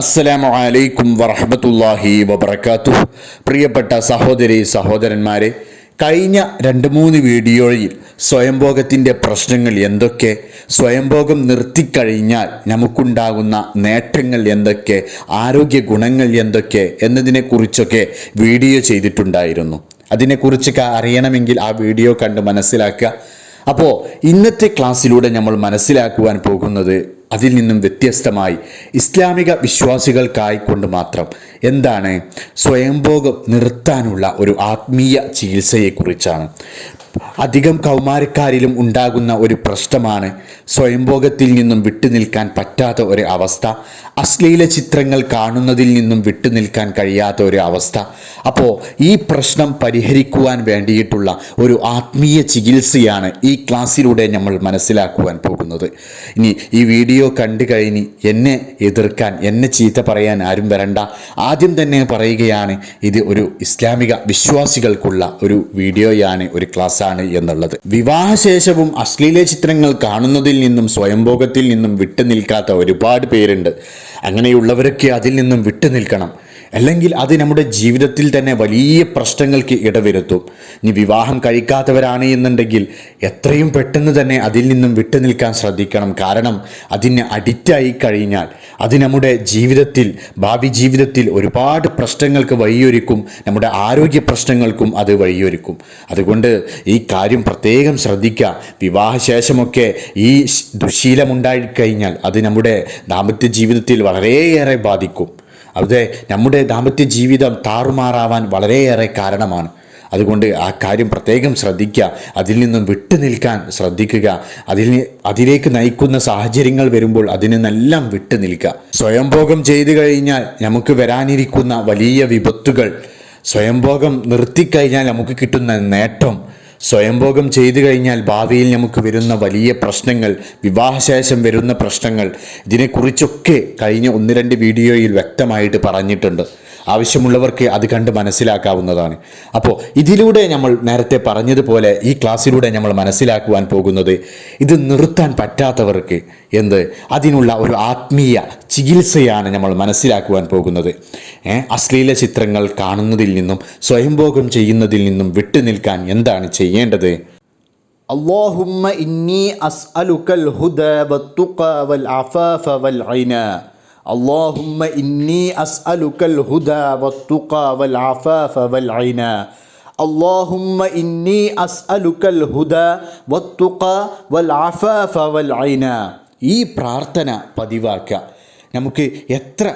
അസ്സലാമു അലൈക്കും വറഹമത്തല്ലാഹി വബർക്കാത്തു പ്രിയപ്പെട്ട സഹോദരി സഹോദരന്മാരെ കഴിഞ്ഞ രണ്ട് മൂന്ന് വീഡിയോയിൽ സ്വയംഭോഗത്തിന്റെ പ്രശ്നങ്ങൾ എന്തൊക്കെ സ്വയംഭോഗം നിർത്തിക്കഴിഞ്ഞാൽ നമുക്കുണ്ടാകുന്ന നേട്ടങ്ങൾ എന്തൊക്കെ ആരോഗ്യ ഗുണങ്ങൾ എന്തൊക്കെ എന്നതിനെക്കുറിച്ചൊക്കെ വീഡിയോ ചെയ്തിട്ടുണ്ടായിരുന്നു. അതിനെക്കുറിച്ചൊക്കെ അറിയണമെങ്കിൽ ആ വീഡിയോ കണ്ട് മനസ്സിലാക്കുക. അപ്പോൾ ഇന്നത്തെ ക്ലാസ്സിലൂടെ നമ്മൾ മനസ്സിലാക്കുവാൻ പോകുന്നത് അതിൽ നിന്നും വ്യത്യസ്തമായി ഇസ്ലാമിക വിശ്വാസികൾക്കായിക്കൊണ്ട് മാത്രം എന്താണ് സ്വയംഭോഗം നിർത്താനുള്ള ഒരു ആത്മീയ ചികിത്സയെക്കുറിച്ചാണ്. അധികം കൗമാരക്കാരിലും ഉണ്ടാകുന്ന ഒരു പ്രശ്നമാണ് സ്വയംഭോഗത്തിൽ നിന്നും വിട്ടുനിൽക്കാൻ പറ്റാത്ത ഒരു അവസ്ഥ. അശ്ലീല ചിത്രങ്ങൾ കാണുന്നതിൽ നിന്നും വിട്ടുനിൽക്കാൻ കഴിയാത്ത ഒരു അവസ്ഥ. അപ്പോൾ ഈ പ്രശ്നം പരിഹരിക്കുവാൻ വേണ്ടിയിട്ടുള്ള ഒരു ആത്മീയ ചികിത്സയാണ് ഈ ക്ലാസ്സിലൂടെ നമ്മൾ മനസ്സിലാക്കുവാൻ പോകുന്നത്. ഇനി ഈ വീഡിയോ കണ്ടു കഴിഞ്ഞ് എന്നെ എതിർക്കാൻ എന്നെ ചീത്ത പറയാൻ ആരും വരണ്ട. ആദ്യം തന്നെ പറയുകയാണ് ഇത് ഒരു ഇസ്ലാമിക വിശ്വാസികൾക്കുള്ള ഒരു വീഡിയോയാണ് ഒരു ക്ലാസ്സാണ് എന്നുള്ളത്. വിവാഹശേഷവും അശ്ലീല ചിത്രങ്ങൾ കാണുന്നതിൽ നിന്നും സ്വയംഭോഗത്തിൽ നിന്നും വിട്ടുനിൽക്കാത്ത ഒരുപാട് പേരുണ്ട്. അങ്ങനെയുള്ളവരൊക്കെ അതിൽ നിന്നും വിട്ടുനിൽക്കണം. അല്ലെങ്കിൽ അത് നമ്മുടെ ജീവിതത്തിൽ തന്നെ വലിയ പ്രശ്നങ്ങൾക്ക് ഇടവരുത്തും. ഇനി വിവാഹം കഴിക്കാത്തവരാണ് എന്നുണ്ടെങ്കിൽ എത്രയും പെട്ടെന്ന് തന്നെ അതിൽ നിന്നും വിട്ടുനിൽക്കാൻ ശ്രദ്ധിക്കണം. കാരണം അതിന് അഡിക്റ്റായി കഴിഞ്ഞാൽ അത് നമ്മുടെ ജീവിതത്തിൽ ഭാവി ജീവിതത്തിൽ ഒരുപാട് പ്രശ്നങ്ങൾക്ക് വഴിയൊരുക്കും. നമ്മുടെ ആരോഗ്യ പ്രശ്നങ്ങൾക്കും അത് വഴിയൊരുക്കും. അതുകൊണ്ട് ഈ കാര്യം പ്രത്യേകം ശ്രദ്ധിക്കുക വിവാഹശേഷമൊക്കെ ഈ ദുശീലമുണ്ടായിക്കഴിഞ്ഞാൽ അത് നമ്മുടെ ദാമ്പത്യ ജീവിതത്തിൽ വളരെയേറെ ബാധിക്കും. അവിടെ നമ്മുടെ ദാമ്പത്യ ജീവിതം താറുമാറാവാൻ വളരെയേറെ കാരണമാണ്. അതുകൊണ്ട് ആ കാര്യം പ്രത്യേകം ശ്രദ്ധിക്കുക. അതിൽ നിന്നും വിട്ടു നിൽക്കാൻ ശ്രദ്ധിക്കുക. അതിൽ അതിലേക്ക് നയിക്കുന്ന സാഹചര്യങ്ങൾ വരുമ്പോൾ അതിൽ നിന്നെല്ലാം വിട്ടു നിൽക്കുക. സ്വയംഭോഗം ചെയ്തു കഴിഞ്ഞാൽ നമുക്ക് വരാനിരിക്കുന്ന വലിയ വിപത്തുകൾ. സ്വയംഭോഗം നിർത്തിക്കഴിഞ്ഞാൽ നമുക്ക് കിട്ടുന്ന നേട്ടം. സ്വയംഭോഗം ചെയ്തു കഴിഞ്ഞാൽ ഭാവിയിൽ നമുക്ക് വരുന്ന വലിയ പ്രശ്നങ്ങൾ വിവാഹശേഷം വരുന്ന പ്രശ്നങ്ങൾ ഇതിനെക്കുറിച്ചൊക്കെ കഴിഞ്ഞ ഒന്ന് രണ്ട് വീഡിയോയിൽ വ്യക്തമായിട്ട് പറഞ്ഞിട്ടുണ്ട്. ആവശ്യമുള്ളവർക്ക് അത് കണ്ട് മനസ്സിലാക്കാവുന്നതാണ് അപ്പോൾ ഇതിലൂടെ നമ്മൾ നേരത്തെ പറഞ്ഞതുപോലെ ഈ ക്ലാസ്സിലൂടെ നമ്മൾ മനസ്സിലാക്കുവാൻ പോകുന്നത് ഇത് നിർത്താൻ പറ്റാത്തവർക്ക് എന്ത് അതിനുള്ള ഒരു ആത്മീയ ചികിത്സയാണ് നമ്മൾ മനസ്സിലാക്കുവാൻ പോകുന്നത് അശ്ലീല ചിത്രങ്ങൾ കാണുന്നതിൽ നിന്നും സ്വയംഭോഗം ചെയ്യുന്നതിൽ നിന്നും വിട്ടുനിൽക്കാൻ എന്താണ് ചെയ്യേണ്ടത് اللهم إني أسألك الهدى والتقى والعفاف والغنى اللهم إني أسألك الهدى والتقى والعفاف والغنى اللهم إني أسألك الهدى والتقى والعفاف والغنى ഈ പ്രാർത്ഥന പതിവാക്കുക നമുക്ക് എത്ര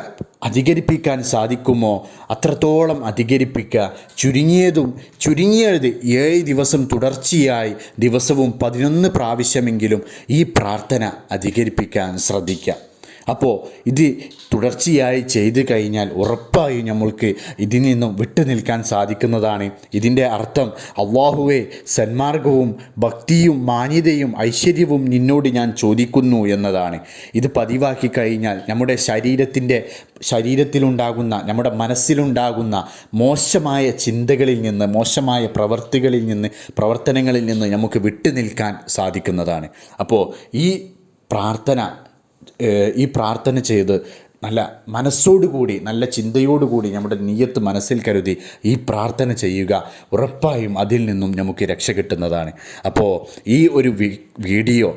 അധികരിപ്പിക്കാൻ സാധിക്കുമോ അത്രത്തോളം അധികരിപ്പിക്കുക ചുരുങ്ങിയതും ചുരുങ്ങിയത് ഏഴ് ദിവസം തുടർച്ചയായി ദിവസവും പതിനൊന്ന് പ്രാവശ്യമെങ്കിലും ഈ പ്രാർത്ഥന അധികരിപ്പിക്കാൻ ശ്രദ്ധിക്കുക അപ്പോൾ ഇത് തുടർച്ചയായി ചെയ്തു കഴിഞ്ഞാൽ ഉറപ്പായും നമ്മൾക്ക് ഇതിൽ നിന്നും വിട്ടു നിൽക്കാൻ സാധിക്കുന്നതാണ്. ഇതിന്റെ അർത്ഥം അള്ളാഹുവെ സന്മാർഗവും ഭക്തിയും മാന്യതയും ഐശ്വര്യവും നിന്നോട് ഞാൻ ചോദിക്കുന്നു എന്നതാണ്. ഇത് പതിവാക്കി കഴിഞ്ഞാൽ നമ്മുടെ ശരീരത്തിന്റെ ശരീരത്തിലുണ്ടാകുന്ന നമ്മുടെ മനസ്സിലുണ്ടാകുന്ന മോശമായ ചിന്തകളിൽ നിന്ന് മോശമായ പ്രവർത്തികളിൽ നിന്ന് പ്രവർത്തനങ്ങളിൽ നിന്ന് നമുക്ക് വിട്ടു നിൽക്കാൻ സാധിക്കുന്നതാണ്. അപ്പോൾ ഈ പ്രാർത്ഥന ഈ പ്രാർത്ഥന ചെയ്ത് നല്ല മനസ്സോടുകൂടി നല്ല ചിന്തയോടുകൂടി നമ്മുടെ നീയത്ത് മനസ്സിൽ കരുതി ഈ പ്രാർത്ഥന ചെയ്യുക. ഉറപ്പായും അതിൽ നിന്നും നമുക്ക് രക്ഷ കിട്ടുന്നതാണ്. അപ്പോൾ ഈ ഒരു വീഡിയോ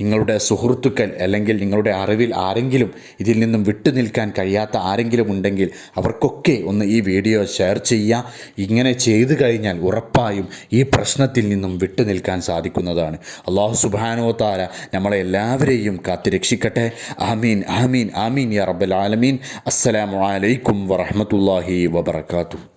നിങ്ങളുടെ സുഹൃത്തുക്കൾ അല്ലെങ്കിൽ നിങ്ങളുടെ അറിവിൽ ആരെങ്കിലും ഇതിൽ നിന്നും വിട്ടു നിൽക്കാൻ കഴിയാത്ത ആരെങ്കിലും ഉണ്ടെങ്കിൽ അവർക്കൊക്കെ ഒന്ന് ഈ വീഡിയോ ഷെയർ ചെയ്യുക. ഇങ്ങനെ ചെയ്തു കഴിഞ്ഞാൽ ഉറപ്പായും ഈ പ്രശ്നത്തിൽ നിന്നും വിട്ടു നിൽക്കാൻ സാധിക്കുന്നതാണ്. അള്ളാഹു സുബാനോ താര നമ്മളെ എല്ലാവരെയും കാത്തു രക്ഷിക്കട്ടെ. ആമീൻ ആമീൻ ആമീൻ യാ റബ്ബൽ ആലമീൻ. അസ്സലാമു അലൈക്കും വറഹമത്തല്ലാഹി വബർക്കാത്തു